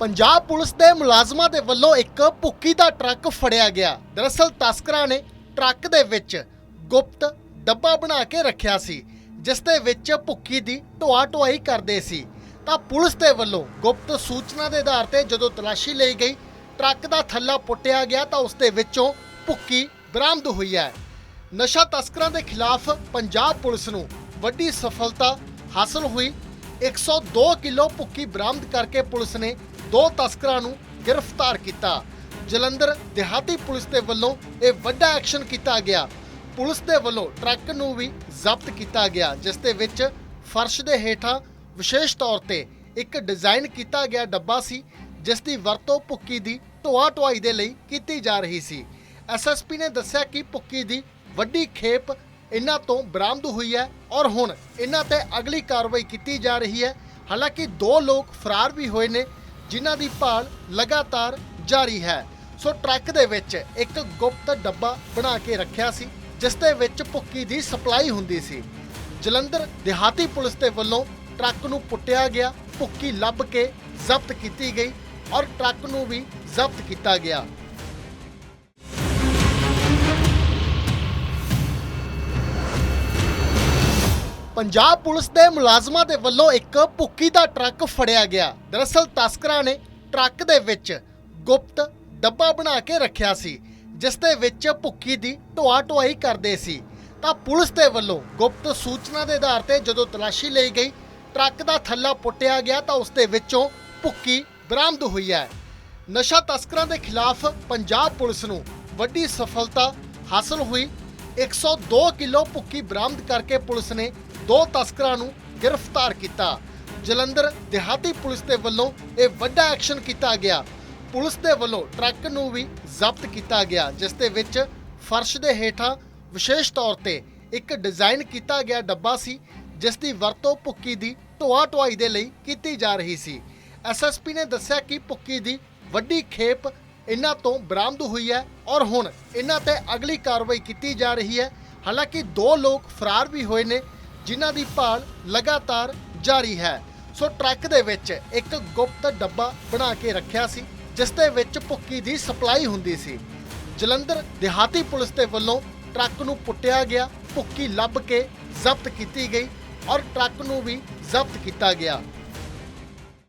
Punjab police ਦੇ ਮੁਲਾਜ਼ਮਾਂ ਦੇ ਵੱਲੋਂ ਇੱਕ ਭੁੱਕੀ ਦਾ ਟਰੱਕ ਫੜਿਆ ਗਿਆ। ਦਰਅਸਲ ਤਸਕਰਾਂ ਨੇ ਟਰੱਕ ਦੇ ਵਿੱਚ ਗੁਪਤ ਡੱਬਾ ਬਣਾ ਕੇ ਰੱਖਿਆ ਸੀ, ਜਿਸ ਦੇ ਵਿੱਚ ਭੁੱਕੀ ਦੀ ਢੋਆ ਢੁਆਈ ਕਰਦੇ ਸੀ। ਤਾਂ ਪੁਲਿਸ ਦੇ ਵੱਲੋਂ ਗੁਪਤ ਸੂਚਨਾ ਦੇ ਆਧਾਰ ਤੇ ਜਦੋਂ ਤਲਾਸ਼ੀ ਲਈ ਗਈ, ਟਰੱਕ ਦਾ ਥੱਲਾ ਪੁੱਟਿਆ ਗਿਆ ਤਾਂ ਉਸ ਦੇ ਵਿੱਚੋਂ ਭੁੱਕੀ ਬਰਾਮਦ ਹੋਈ ਹੈ। ਨਸ਼ਾ ਤਸਕਰਾਂ ਦੇ ਖਿਲਾਫ ਪੰਜਾਬ ਪੁਲਿਸ ਨੂੰ ਵੱਡੀ ਸਫਲਤਾ ਹਾਸਲ ਹੋਈ। 102 ਕਿਲੋ ਭੁੱਕੀ ਬਰਾਮਦ ਕਰਕੇ ਪੁਲਿਸ ਨੇ ਦੋ ਤਸਕਰਾਂ ਨੂੰ ਗ੍ਰਿਫਤਾਰ ਕੀਤਾ। ਜਲੰਧਰ ਦਿਹਾਤੀ ਪੁਲਿਸ ਦੇ ਵੱਲੋਂ ਇਹ ਵੱਡਾ ਐਕਸ਼ਨ ਕੀਤਾ ਗਿਆ। ਪੁਲਿਸ ਦੇ ਵੱਲੋਂ ਟਰੱਕ ਨੂੰ ਵੀ ਜ਼ਬਤ ਕੀਤਾ ਗਿਆ, ਜਿਸ ਦੇ ਵਿੱਚ ਫਰਸ਼ ਦੇ ਹੇਠਾਂ ਵਿਸ਼ੇਸ਼ ਤੌਰ ਤੇ ਇੱਕ ਡਿਜ਼ਾਈਨ ਕੀਤਾ ਗਿਆ ਡੱਬਾ ਸੀ, ਜਿਸ ਦੀ ਵਰਤੋਂ ਭੁੱਕੀ ਦੀ ਢੋਆ ਢੁਆਈ ਦੇ ਲਈ ਕੀਤੀ ਜਾ ਰਹੀ ਸੀ। ਐਸਐਸਪੀ ਨੇ ਦੱਸਿਆ ਕਿ ਭੁੱਕੀ ਦੀ ਵੱਡੀ ਖੇਪ ਇਹਨਾਂ ਤੋਂ ਬਰਾਮਦ ਹੋਈ ਹੈ ਔਰ ਹੁਣ ਇਹਨਾਂ ਤੇ ਅਗਲੀ ਕਾਰਵਾਈ ਕੀਤੀ ਜਾ ਰਹੀ ਹੈ। ਹਾਲਾਂਕਿ ਦੋ ਲੋਕ ਫਰਾਰ ਵੀ ਹੋਏ ਨੇ ਜਿਨ੍ਹਾਂ ਦੀ ਭਾਲ ਲਗਾਤਾਰ ਜਾਰੀ ਹੈ। ਸੋ ਟਰੱਕ ਦੇ ਵਿੱਚ ਇੱਕ ਗੁਪਤ ਡੱਬਾ ਬਣਾ ਕੇ ਰੱਖਿਆ ਸੀ, ਜਿਸ ਦੇ ਵਿੱਚ ਭੁੱਕੀ ਦੀ ਸਪਲਾਈ ਹੁੰਦੀ ਸੀ। ਜਲੰਧਰ ਦਿਹਾਤੀ ਪੁਲਿਸ ਦੇ ਵੱਲੋਂ ਟਰੱਕ ਨੂੰ ਪੁੱਟਿਆ ਗਿਆ, ਭੁੱਕੀ ਲੱਭ ਕੇ ਜ਼ਬਤ ਕੀਤੀ ਗਈ ਔਰ ਟਰੱਕ ਨੂੰ ਵੀ ਜ਼ਬਤ ਕੀਤਾ ਗਿਆ। ਪੰਜਾਬ ਪੁਲਿਸ ਦੇ ਮੁਲਾਜ਼ਮਾਂ ਦੇ ਵੱਲੋਂ ਇੱਕ ਭੁੱਕੀ ਦਾ ਟਰੱਕ ਫੜਿਆ ਗਿਆ। ਦਰਅਸਲ ਤਸਕਰਾਂ ਨੇ ਟਰੱਕ ਦੇ ਵਿੱਚ ਗੁਪਤ ਡੱਬਾ ਬਣਾ ਕੇ ਰੱਖਿਆ ਸੀ, ਜਿਸ ਦੇ ਵਿੱਚ ਭੁੱਕੀ ਦੀ ਢੋਆ ਢੁਆਈ ਕਰਦੇ ਸੀ। ਤਾਂ ਪੁਲਿਸ ਦੇ ਵੱਲੋਂ ਗੁਪਤ ਸੂਚਨਾ ਦੇ ਆਧਾਰ ਤੇ ਜਦੋਂ ਤਲਾਸ਼ੀ ਲਈ ਗਈ, ਟਰੱਕ ਦਾ ਥੱਲਾ ਪੁੱਟਿਆ ਗਿਆ ਤਾਂ ਉਸ ਦੇ ਵਿੱਚੋਂ ਭੁੱਕੀ ਬਰਾਮਦ ਹੋਈ ਹੈ। ਨਸ਼ਾ ਤਸਕਰਾਂ ਦੇ ਖਿਲਾਫ ਪੰਜਾਬ ਪੁਲਿਸ ਨੂੰ ਵੱਡੀ ਸਫਲਤਾ ਹਾਸਲ ਹੋਈ 102 ਕਿਲੋ ਭੁੱਕੀ ਬਰਾਮਦ ਕਰਕੇ ਪੁਲਿਸ ਨੇ ਦੋ ਤਸਕਰਾਂ ਨੂੰ ਗ੍ਰਿਫਤਾਰ ਕੀਤਾ। ਜਲੰਧਰ ਦਿਹਾਤੀ ਪੁਲਿਸ ਦੇ ਵੱਲੋਂ ਇਹ ਵੱਡਾ ਐਕਸ਼ਨ ਕੀਤਾ ਗਿਆ। ਪੁਲਿਸ ਦੇ ਵੱਲੋਂ ਟਰੱਕ ਨੂੰ ਵੀ ਜ਼ਬਤ ਕੀਤਾ ਗਿਆ, ਜਿਸ ਦੇ ਵਿੱਚ ਫਰਸ਼ ਦੇ ਹੇਠਾਂ ਵਿਸ਼ੇਸ਼ ਤੌਰ ਤੇ ਇੱਕ ਡਿਜ਼ਾਈਨ ਕੀਤਾ ਗਿਆ ਡੱਬਾ ਸੀ, ਜਿਸ ਦੀ ਵਰਤੋਂ ਭੁੱਕੀ ਦੀ ਢੋਆ ਢੁਆਈ ਦੇ ਲਈ ਕੀਤੀ ਜਾ ਰਹੀ ਸੀ। ਐਸਐਸਪੀ ਨੇ ਦੱਸਿਆ ਕਿ ਭੁੱਕੀ ਦੀ ਵੱਡੀ ਖੇਪ ਇਹਨਾਂ ਤੋਂ ਬਰਾਮਦ ਹੋਈ ਹੈ ਔਰ ਹੁਣ ਇਹਨਾਂ ਤੇ ਅਗਲੀ ਕਾਰਵਾਈ ਕੀਤੀ ਜਾ ਰਹੀ ਹੈ। ਹਾਲਾਂਕਿ ਦੋ ਲੋਕ ਫਰਾਰ ਵੀ ਹੋਏ ਨੇ, ਜਿਨ੍ਹਾਂ ਦੀ ਭਾਲ ਲਗਾਤਾਰ ਜਾਰੀ ਹੈ। ਸੋ ਟਰੱਕ ਦੇ ਵਿੱਚ ਇੱਕ ਗੁਪਤ ਡੱਬਾ ਬਣਾ ਕੇ ਰੱਖਿਆ ਸੀ, ਜਿਸ ਦੇ ਵਿੱਚ ਭੁੱਕੀ ਦੀ ਸਪਲਾਈ ਹੁੰਦੀ ਸੀ। ਜਲੰਧਰ ਦਿਹਾਤੀ ਪੁਲਿਸ ਦੇ ਵੱਲੋਂ ਟਰੱਕ ਨੂੰ ਪੁੱਟਿਆ ਗਿਆ, ਭੁੱਕੀ ਲੱਭ ਕੇ ਜ਼ਬਤ ਕੀਤੀ ਗਈ ਔਰ ਟਰੱਕ ਨੂੰ ਵੀ ਜ਼ਬਤ ਕੀਤਾ ਗਿਆ।